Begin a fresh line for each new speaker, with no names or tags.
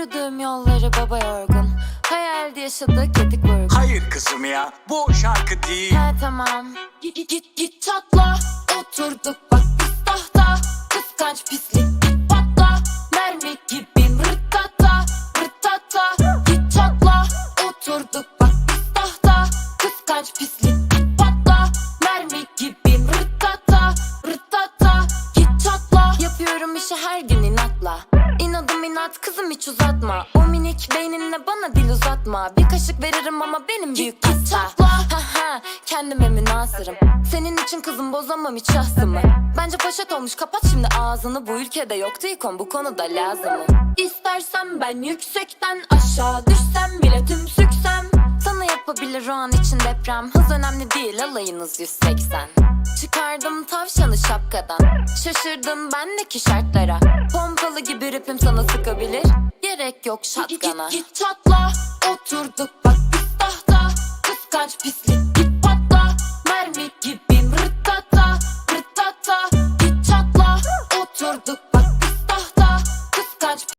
Yürüdüğüm yolları baba yorgun. Hayalde yaşadık yedik vurgun.
Hayır kızım ya bu şarkı değil. He
tamam.
Git git git, git çatla. Oturduk bak biz tahta. Kıskanç pislik git patla. Mermi gibiyim rıttata Rıttata Git çatla. Oturduk bak biz tahta. Kıskanç pislik git patla. Mermi gibiyim rıttata Rıttata Git çatla.
Yapıyorum işi her gün inatla İnadım inat kızım hiç uzatma. O minik beyninle bana dil uzatma. Bir kaşık veririm ama benim büyük pasta. Ha ha kendime münasırım. Senin için kızım bozamam hiç şahsımı. Bence poşet olmuş kapat şimdi ağzını. Bu ülkede yoktu ikon bu konuda lazımım.
İstersen ben yüksekten aşağı düşsem bile tüm süksem.
Sana yapabilir o an için deprem. Hız önemli değil alayınız 180 Çıkardım tavşanı şapkadan. Şaşırdın bendeki şartlara. Pompalı Rapim sana sıkabilir. Gerek yok şatkana Git,
git çatla. Oturduk bak biz tahta Kıskanç pislik git patla. Mermi gibiyim rıttata Rıttata Git çatla. Oturduk bak biz tahta Kıskanç